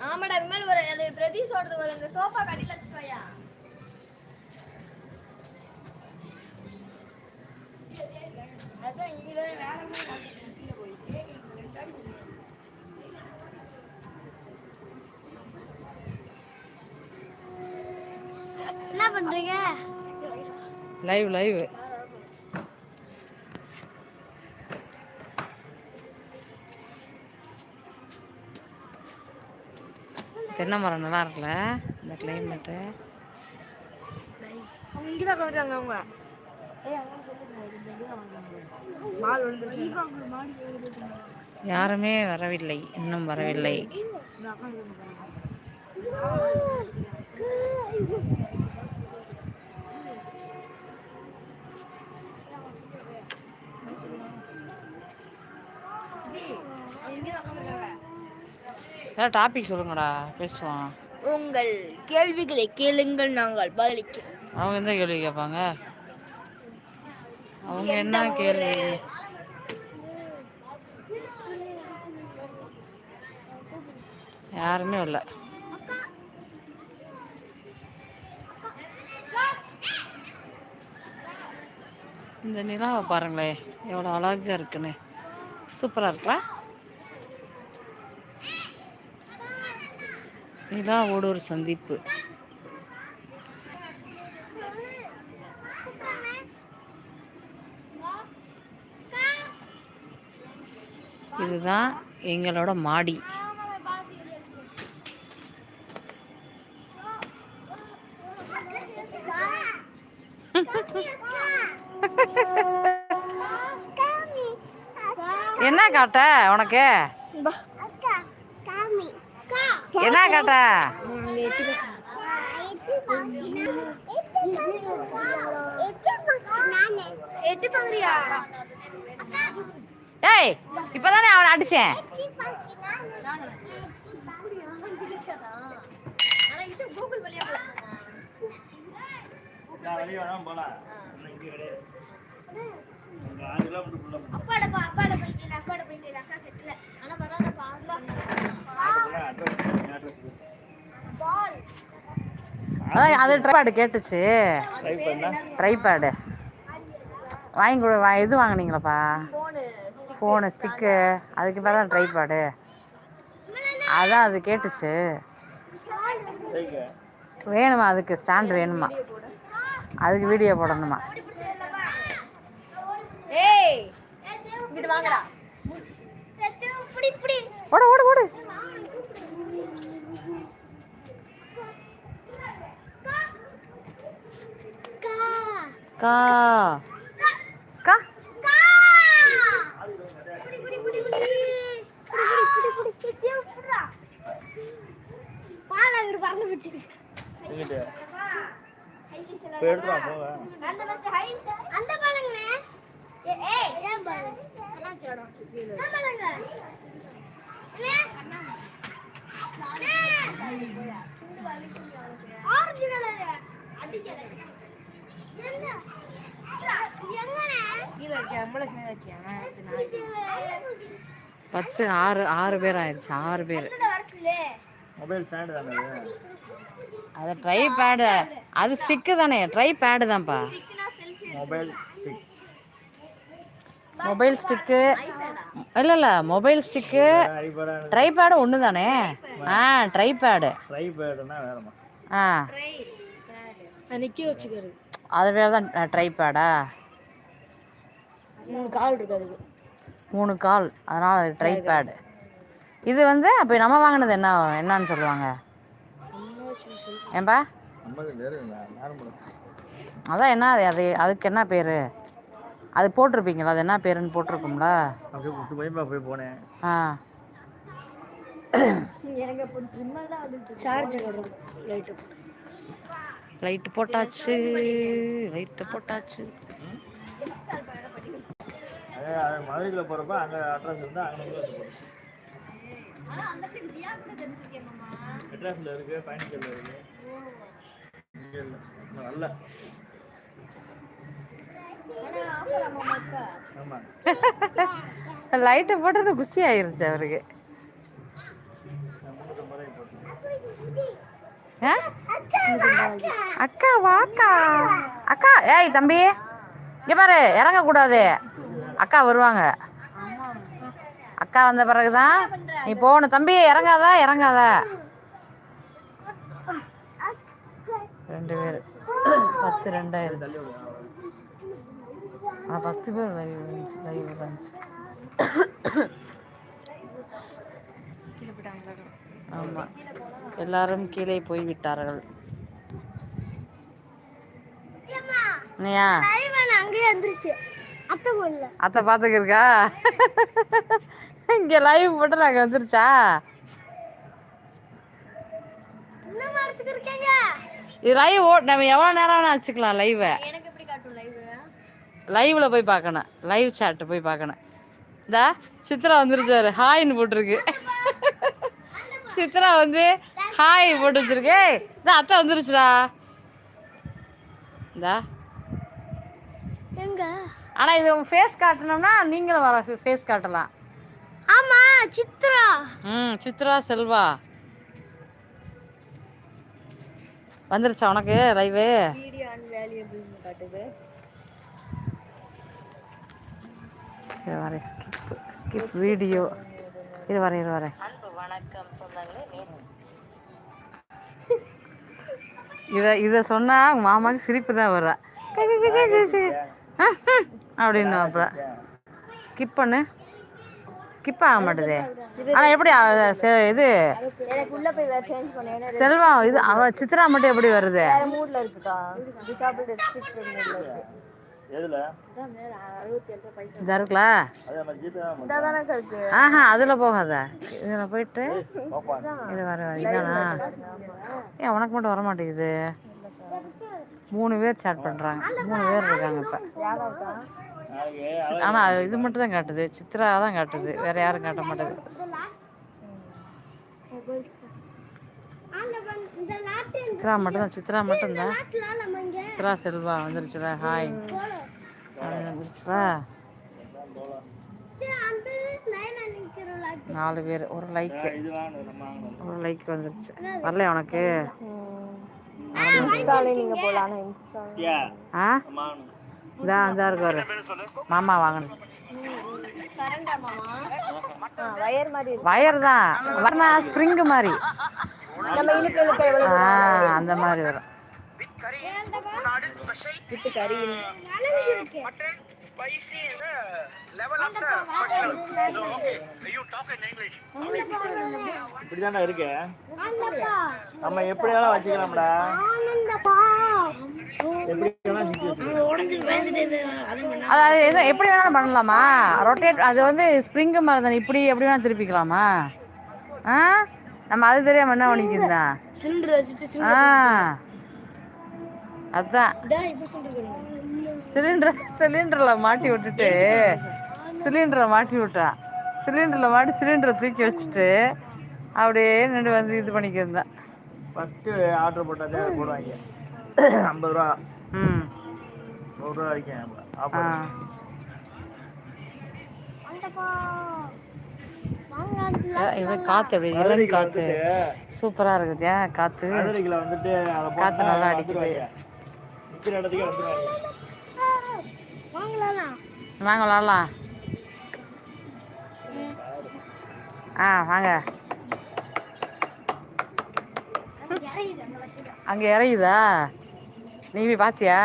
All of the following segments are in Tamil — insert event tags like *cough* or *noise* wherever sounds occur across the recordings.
ஆமாடா விமல் ஒரு அது பிரதீஷோடது ஒரு அந்த சோஃபா கடியில வச்சுக்கோயா. அதான் இங்க வேற மாதிரி கீழே போயிட்டு ரெண்டு அடி என்ன பண்றீங்க? லைவ் லைவ் தென்னை மரம் நல்லா இருக்குல்ல? இந்த கிளைமேட்டு அவங்க யாருமே வரவில்லை. இன்னும் வரவில்லை. ஏதாவது டாபிக் சொல்லுங்கடா பேசுவோம். உங்கள் கேள்விகளை கேளுங்கள் நாங்கள் பதிலளிக்கிறோம் அவங்க எந்த கேள்வி கேட்பாங்க? அவங்க என்ன கேள்வி? யாருமே இல்லை. இந்த நிலாவை பாருங்களேன் எவ்வளோ அழகா இருக்குன்னு. சூப்பராக இருக்குல்ல நிலாவோட ஒரு சந்திப்பு. இதுதான் எங்களோட மாடி. *laughs* என்ன காட்ட உனக்கு? என்ன கேட்டா ஏய் இப்பதானே அவனை அடிச்சேன். அப்பாட அப்பாட போயிட்டு அக்காட போயிட்டு அக்கா கட்டல. ஆனா பரவாயில்ல பாருங்க அது ட்ரைபேடு கேட்டுச்சு. ட்ரைபேடு வாங்கி கொடு வா இது வாங்கினீங்களப்பா? ஃபோனு ஸ்டிக்கு அதுக்கு மேலே தான் ட்ரைபேடு அதான் அது கேட்டுச்சு. வேணுமா அதுக்கு? ஸ்டாண்ட் வேணுமா? அதுக்கு வீடியோ போடணுமா? ஏய் இங்கிட்டு வாங்கடா. 哥。பத்து ஆறு ஆறு பேர் ஆயிடுச்சு ஆறு பேர். மொபைல் ஸ்டாண்டு தானே அது ட்ரை பேடு அது ஸ்டிக்கு தானே ட்ரை பேடு தான்ப்பா. மொபைல் ஸ்டிக் மொபைல் ஸ்டிக்கு இல்லை இல்லை மொபைல் ஸ்டிக்கு ட்ரை பேடு ஒன்று தானே? ஆ ட்ரை பேடு ட்ரை பேடுனா வேறமா ஆ. நிக்க வச்சுக்கிறது. அது பேர் தான் ட்ரை பேடா மூணு கால் இருக்கு அதுக்கு. மூணு கால். அதனால் அது ட்ரை பேடு இது வந்து அப்போ நம்ம வாங்கினது என்ன என்னன்னு சொல்லுவாங்க? ஏன்பா? அதான் என்ன அது அது அதுக்கு என்ன பேர்? அது போட்டிருப்பீங்களா? அது என்ன பேருன்னு போட்டிருக்கும்ல? ஆ. லைட்டு போட்டாச்சு. லைட்டு போட்டாச்சு. அதே மதுரையில் போகிறப்ப அங்கே அட்ரஸ் இருந்தால் அங்கே போகிறோம் மெட்ராஸில் இருக்குது பயணிக்கல்ல இருக்குது லைட்டை போட்டு குஷி ஆயிருச்சு அவருக்கு. அக்கா வாக்கா. அக்கா ஏய் தம்பி. இங்க பாரு இறங்க கூடாது அக்கா வருவாங்க. அக்கா வந்த பிறகுதான் நீ போகணும். தம்பி இறங்காத? இறங்காத? ரெண்டு பேர். பத்து ரெண்டாயிருச்சு. ஆ பத்து பேர் லைவ் வந்துச்சு லைவ் வந்துச்சு ஆமாம் எல்லாரும் கீழே போய் விட்டார்கள். இல்லையா அங்கேயே வந்துருச்சு. அத்தை பார்த்துக்கிருக்கா இங்கே லைவ் போட்டு நாங்கள் வந்துருச்சா? லைவ் ஓ நம்ம எவ்வளோ நேரம் வேணா வச்சுக்கலாம் லைவை எனக்கு எப்படி காட்டும் லைவ் லைவில் போய் பார்க்கணும். லைவ் சாட்டு போய் பார்க்கணும். இந்தா சித்ரா வந்துருச்சாரு ஹாய்னு போட்டிருக்கு. சித்ரா வந்து ஹாய் போட்டு வச்சிருக்கு. இந்த அத்தை வந்துருச்சுடா. இந்தா. ஆனால் இது உங்கள் ஃபேஸ் காட்டணும்னா நீங்களும் வர ஃபேஸ் காட்டலாம். ஆமா சித்ரா. ம் சித்ரா செல்வா. வந்துருச்சா உனக்கு லைவு வரேன் ஸ்கிப் ஸ்கிப் வீடியோ இரு வரேன் இரு வரேன் வணக்கம் நேற்று இதை இதை சொன்னால் உங்கள் மாமாவுக்கு சிரிப்பு தான் வர்றா. அப்படின்னு அப்புறம் ஸ்கிப் பண்ணு. ஸ்கிப் ஆக மாட்டுதே. ஆனால் எப்படி இது எனக்கு உள்ள போய் வேற சேஞ்ச் பண்ண. ஏன்னா செல்வா இது அவ சித்ரா மட்டும் எப்படி வருது? இருக்குல்ல? ஆஹா அதில் போகாத. இதில் போயிட்டு இது வர வர இதானா? ஏன் உனக்கு மட்டும் வர மாட்டேங்குது மூணு பேர் சேட் பண்ணுறாங்க மூணு பேர் இருக்காங்க இப்போ. ஆனால் அது ஆனால் இது மட்டும் தான் காட்டுது. சித்ரா தான் காட்டுது. வேற யாரும் காட்ட மாட்டேங்குது. சித்ரா மட்டும் தான் சித்ரா மட்டும் தான் சித்ரா செல்வா வந்துருச்சுல. ஹாய் ஹாய் வந்துருச்சுல. நாலு பேர். ஒரு லைக் ஒரு லைக் வந்துருச்சு. வரல உனக்கு? இன்ஸ்டாலே நீங்க போலாம் இன்ஸ்டா ஆ? இதா இதா இருக்காரு மாமா வாங்கணும். வயர் தான். வரணா ஸ்ப்ரிங்கு மாதிரி. நம்ம இழுக்க இழுக்க எவ்வளவு ஆ அந்த மாதிரி வரும். விட்டு கறி நம்ம எப்படி வேணா வச்சுக்கலாம்டா ஆனந்தப்பா எப்படி வேணா செஞ்சு வச்சுக்கலாம் அது அது எது எப்படி வேணாலும் பண்ணலாமா? ரொட்டேட் அது வந்து ஸ்ப்ரிங்கு மாதிரி தானே இப்படி எப்படி வேணாலும் திருப்பிக்கலாமா? ஆ? நம்ம அது தெரியாம என்ன பண்ணிக்கிறதா சிலிண்டர் வச்சுட்டு ஆ. அதான். சிலிண்டர் சிலிண்டரில் மாட்டி விட்டுட்டு சிலிண்டரை மாட்டி விட்டான் சிலிண்டரில் மாட்டி சிலிண்டரை தூக்கி வச்சுட்டு அப்படியே நின்று வந்து இது பண்ணிக்கிறதான் ஃபர்ஸ்ட் ஆர்டர் போட்டாதே போடுவாங்க. ஐம்பது ரூபா. ம். நூறுரூவா வரைக்கும் ஆ. இவன் காற்று அப்படி இளம் காற்று சூப்பராக இருக்குது ஏன் காற்று மதுரைக்கில் வந்துட்டு அதை காத்து நல்லா அடிக்குது. வாங்க விளாட்லாம் ஆ வாங்க. அங்கே இறங்குதா நீ போய் பார்த்தியா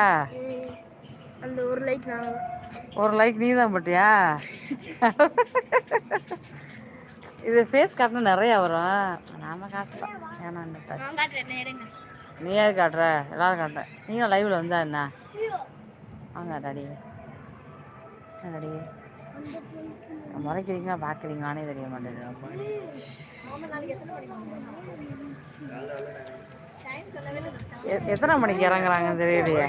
அந்த ஒரு லைக் நான் ஒரு லைக் நீ தான் போட்டியா? இது ஃபேஸ் காட்டினா நிறையா வரும். நாம காட்டலாம் ஏன்னா நீ ஏது காட்டுற? எல்லாரும் காட்டுறேன் நீங்களும் லைவில் வந்தா என்ன? வாங்க டாடி டாடி முறைக்கிறீங்களா பார்க்குறீங்களானே தெரிய மாட்டேங்குது. எத்தனை மணிக்கு இறங்குறாங்கன்னு தெரியலையே.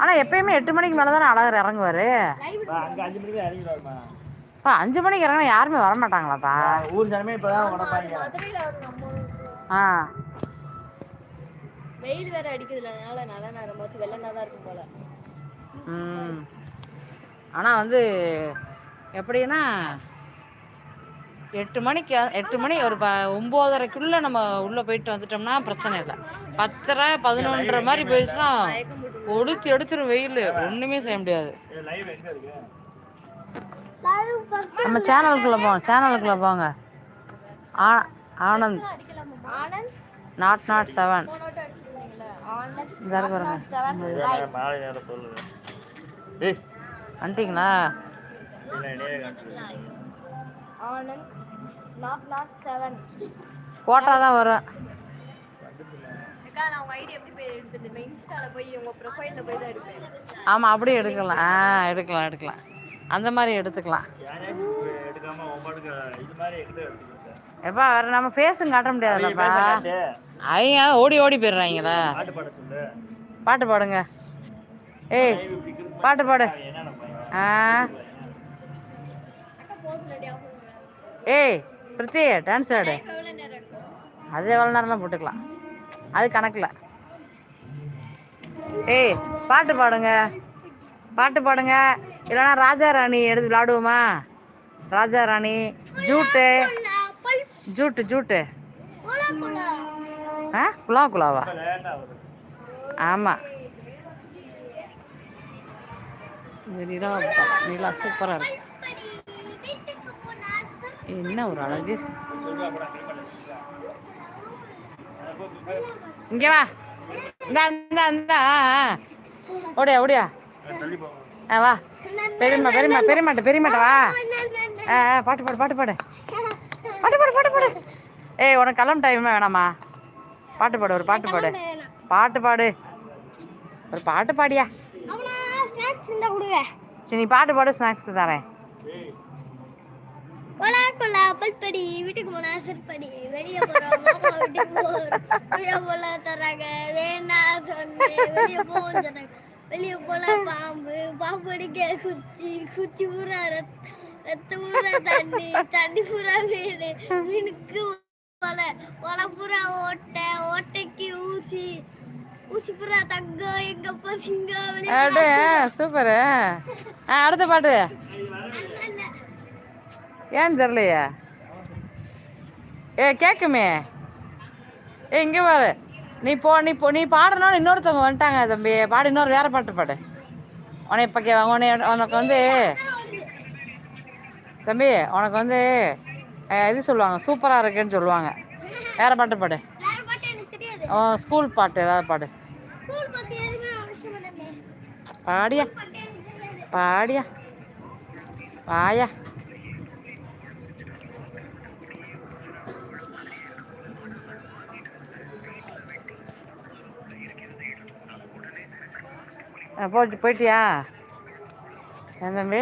ஆனால் எப்பயுமே எட்டு மணிக்கு மேலே தானே அழகர் இறங்குவார். அங்கே அஞ்சு மணிக்கு இறங்கினா யாருமே வர மாட்டாங்களாப்பா ஊர் ஜனமே இப்போ. ஆ. வெயில் வேற அடிக்குதுல அதனால நல்ல நேரம் பார்த்து வெள்ளனா தான் இருக்கும் போல. ம். ஆனால் வந்து எப்படின்னா எட்டு மணிக்கு எட்டு மணி ஒரு ப ஒம்போதரைக்குள்ளே நம்ம உள்ளே போயிட்டு வந்துட்டோம்னா பிரச்சனை இல்லை. பத்தரை பதினொன்றரை மாதிரி போயிடுச்சுன்னா ஒடுத்து எடுத்துரும் வெயில். ஒன்றுமே செய்ய முடியாது. நம்ம சேனலுக்குள்ளே போங்க சேனலுக்குள்ளே போங்க. ஆ Anand. Anand? Nought nought seven Anand இந்த இருக்கு பாருங்க செவன் மாலை நேரம் சொல்லுது டேய் வந்துட்டிங்களா? போட்டால் தான் வரும். அக்கா நான் உங்க ஐடி எப்படி போய் எடுத்துட்டு இன்ஸ்டால போய் உங்க ப்ரொஃபைல்ல போய் தான் எடுப்பேன். ஆமாம் அப்படியே எடுக்கலாம். ஆ எடுக்கலாம் எடுக்கலாம். அந்த மாதிரி எடுத்துக்கலாம். எப்பா வேறு நம்ம ஃபேஸும் காட்ட முடியாதுல்லப்பா. அவங்க ஓடி ஓடி போயிடுறாங்களா பாட்டு பாடுங்க. ஏய் பாட்டு பாடு. ஆ. ஏய் பிரித்தி டான்ஸ் ஆடு. அது எவ்வளோ நேரம்லாம் போட்டுக்கலாம். அது கணக்கில். ஏய் பாட்டு பாடுங்க. பாட்டு பாடுங்க. இல்லைன்னா ராஜா ராணி எடுத்து விளாடுவோமா? ராஜா ராணி ஜூட்டு. ஜூட்டு ஜூட்டு. ஆ குலா குலாவா ஆமாம் இந்த நிலா நிலா சூப்பராக இருக்கு. வீட்டுக்கு போனால் என்ன ஒரு அழகு. இங்கே வா. இந்த இந்த இந்த ஓடியா ஓடியா. ஆ வா. பெரியம்மா பெரியம்மா பெரியமாட்ட பெரியமாட்ட வா. ஆ, பாட்டு பாடு பாட்டு பாடு. பாட்டு பாடு பாட்டு பாடு. ஏய் உனக்கு கிளம்ப டைமே வேணாமா பாட்டு பாடு ஒரு பாட்டு பாடு. பாட்டு பாடு. ஒரு பாட்டு பாடியா? சரி நீ பாட்டு பாடு ஸ்நாக்ஸ் தரேன். கொலா கொலா பல்படி வீட்டுக்கு போனா செருப்படி வெளிய போறோம் மாமா வீட்டுக்கு போறோம் வெளிய போல தராங்க வேணா சொன்னேன் வெளிய போவோம் சொன்னாங்க. வெளிய போல பாம்பு. பாம்பு அடிக்க குச்சி குச்சி ரத்- ரத்தம் தண்ணி தண்ணி பூரா மீன் மீனுக்கு கொலை கொலை பூரா ஓட்டை ஓட்டைக்கு ஊசி ஊசி பூரா தங்கம் எங்க பசங்க வெளிய அடே சூப்பரு. அடுத்த பாட்டு. ஏன்னு தெரிலையே ஏ கேட்குமே ஏ இங்கே பாரு. நீ போ நீ போ நீ பாடணும்னு இன்னொருத்தவங்க வந்துட்டாங்க தம்பி. பாடு இன்னொரு வேற பாட்டு பாடு. உன்னை இப்போ கே உன்னை உனக்கு வந்து தம்பி உனக்கு வந்து இது சொல்லுவாங்க சூப்பராக இருக்குன்னு சொல்லுவாங்க. வேற பாட்டு பாடு. ஸ்கூல் பாட்டு ஏதாவது பாடு. பாடியா. பாடியா. வாயா. போட்டு போயிட்டியா? ஏன் தம்பி?